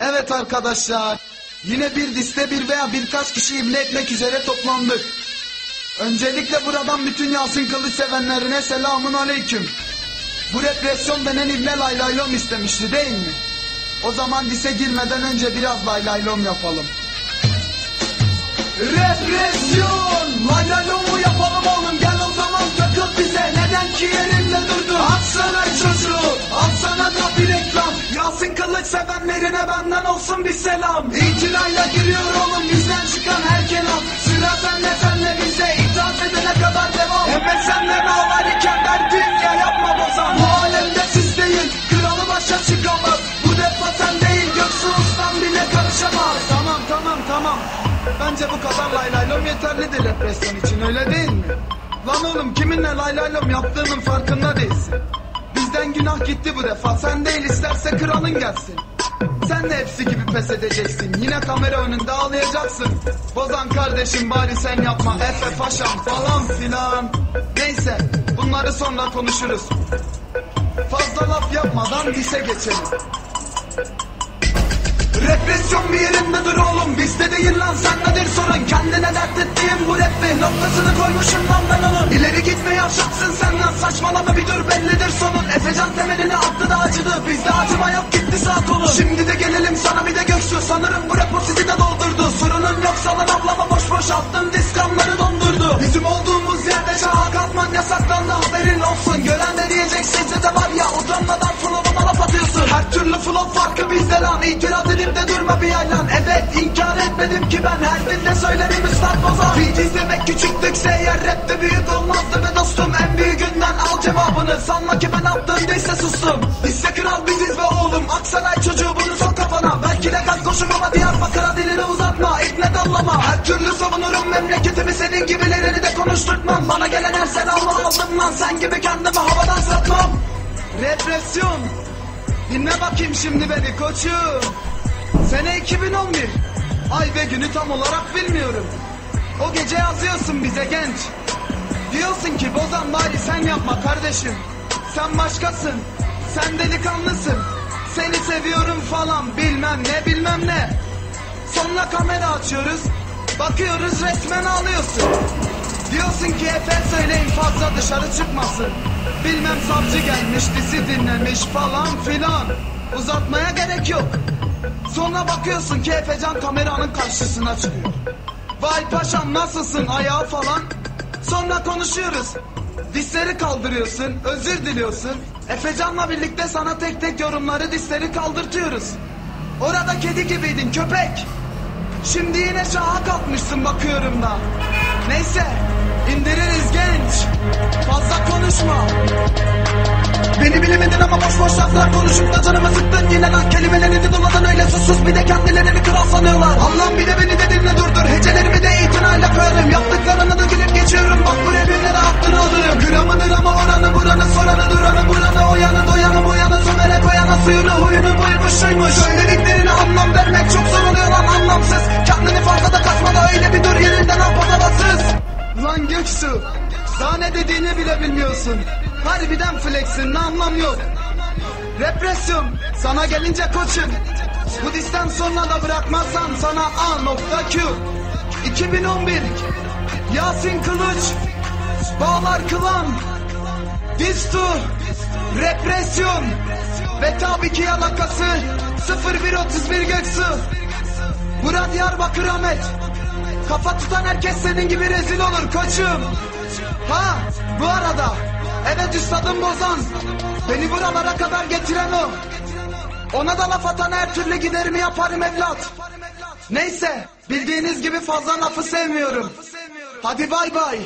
Evet arkadaşlar. Yine bir liste bir veya birkaç kişi imle etmek üzere toplandık. Öncelikle buradan bütün Yasin Kılıç sevenlerine selamun aleyküm. Bu represyon denen imle laylaylom istemişti değil mi? O zaman lise girmeden önce biraz laylaylom yapalım. Represyon! Laylaylomu yapalım oğlum gel o zaman takıl sevenlerine benden olsun bir selam. İtinayla giriyor oğlum bizden çıkan her kelam. Sıra sende senle bize itaat edene kadar devam. Evet senden ağlar iken derdin ya yapma bozan. Bu alemde siz değil, kralı başa çıkamaz. Bu defa sen değil, Göksu Ustam bile karışamaz. Tamam tamam tamam. Bence bu kadar laylaylom yeterlidir represyon için öyle değil mi? Lan oğlum kiminle laylaylom yaptığının farkında değilsin. Bizden günah gitti bu defa sen değil isterse kralın gelsin. Sen de hepsi gibi pes edeceksin yine kamera önünde ağlayacaksın. Bozan kardeşim bari sen yapma Efe paşam falan filan. Neyse bunları sonra konuşuruz. Fazla laf yapmadan dise geçelim. Represyon bir yerinde dur oğlum? Bizde değil lan sendedir sorun. Kendine dert ettiğin bu rap mi? Noktasını koymuşum lan ben onun. İleri gitme yavşaksın sen lan Saçmalama bir dur bellidir sonun. Efecan temelini attı da acıdı Bizde acıma yok gitti sağ kolun Şimdi de gelelim sana bir de göksu. Sanırım bu rap sizi de doldurdu. Sorunun yoksa lan ablama boş boş attın Diskanları inkar etmedim ki ben Her dilde söylerim üstad bozar Beat izlemek küçüklükse eğer rapte büyük olmazdı. Be dostum En büyüğünden al cevabını. Sanma ki ben attığındaysa sustum. Lise kral biziz ve oğlum. Aksaray çocuğu bunu sok kafana. Belki de kalk koşum ama Diyarbakır'a dilini uzatma. İpne dallama. Her türlü savunurum. Memleketimi Senin gibilerini de konuşturtmam. Bana gelen her sen alma aldım lan. Sen gibi kendimi havadan satmam. Represyon. Dinle bakayım şimdi beni koçum. Sene 2011 Ay ve günü tam olarak bilmiyorum. O gece yazıyorsun bize genç. Diyorsun ki bozan bari sen yapma kardeşim. Sen başkasın. Sen delikanlısın. Seni seviyorum falan bilmem ne bilmem ne. Sonra kamera açıyoruz. Bakıyoruz resmen ağlıyorsun. Diyorsun ki Efe söyleyin fazla dışarı çıkmasın. Bilmem savcı gelmiş dizi dinlemiş falan filan. Uzatmaya gerek yok Sonra bakıyorsun ki Efecan kameranın karşısına çıkıyor. Vay paşam nasılsın ayağı falan? Sonra konuşuyoruz. Disleri kaldırıyorsun özür diliyorsun. Efecan'la birlikte sana tek tek yorumları disleri kaldırtıyoruz. Orada kedi gibiydin köpek. Şimdi yine şaha kalkmışsın bakıyorum da. Neyse indiririz genç. Fazla konuşma Beni bilemedin ama boş boş laflar konuşup da canımı sıktın. Yine lan kelimelerini doladın öyle sus sus. Bir de kendilerini kral sanıyorlar. Allah'ım bir de beni de dinle durdur. Hecelerimi de itinayla koyarım Yaptıklarını da gülüp geçiyorum. Bak bu rapinlere hakkını alırım Gramıdır ama oranı buranı soranı duranı buranı Oyanı doyanı boyanı sömere koyanı suyunu huyunu buymuş şuymuş. Söylediklerine anlam vermek çok zor oluyor lan anlamsız. Kendini fazla da kasma da öyle bir dur yerinden al patavatsız Lan Göksu daha ne dediğini bile bilmiyorsun Harbiden flexin ne anlam yok. Represyon sana gelince koçum. Bu disten sonra da bırakmazsan sana A nokta Q. 2011 Yasin Kılıç Bağlar Kılan Distur Represyon. Ve tabii ki yalakası 0131 Göksu. Murat Diyarbakır Ahmet. Kafa tutan herkes senin gibi rezil olur koçum Evet üstadım Bozan. Beni buralara kadar getiren o. Ona da laf atan her türlü giderimi yaparım evlat. Neyse bildiğiniz gibi fazla lafı sevmiyorum. Hadi bay bay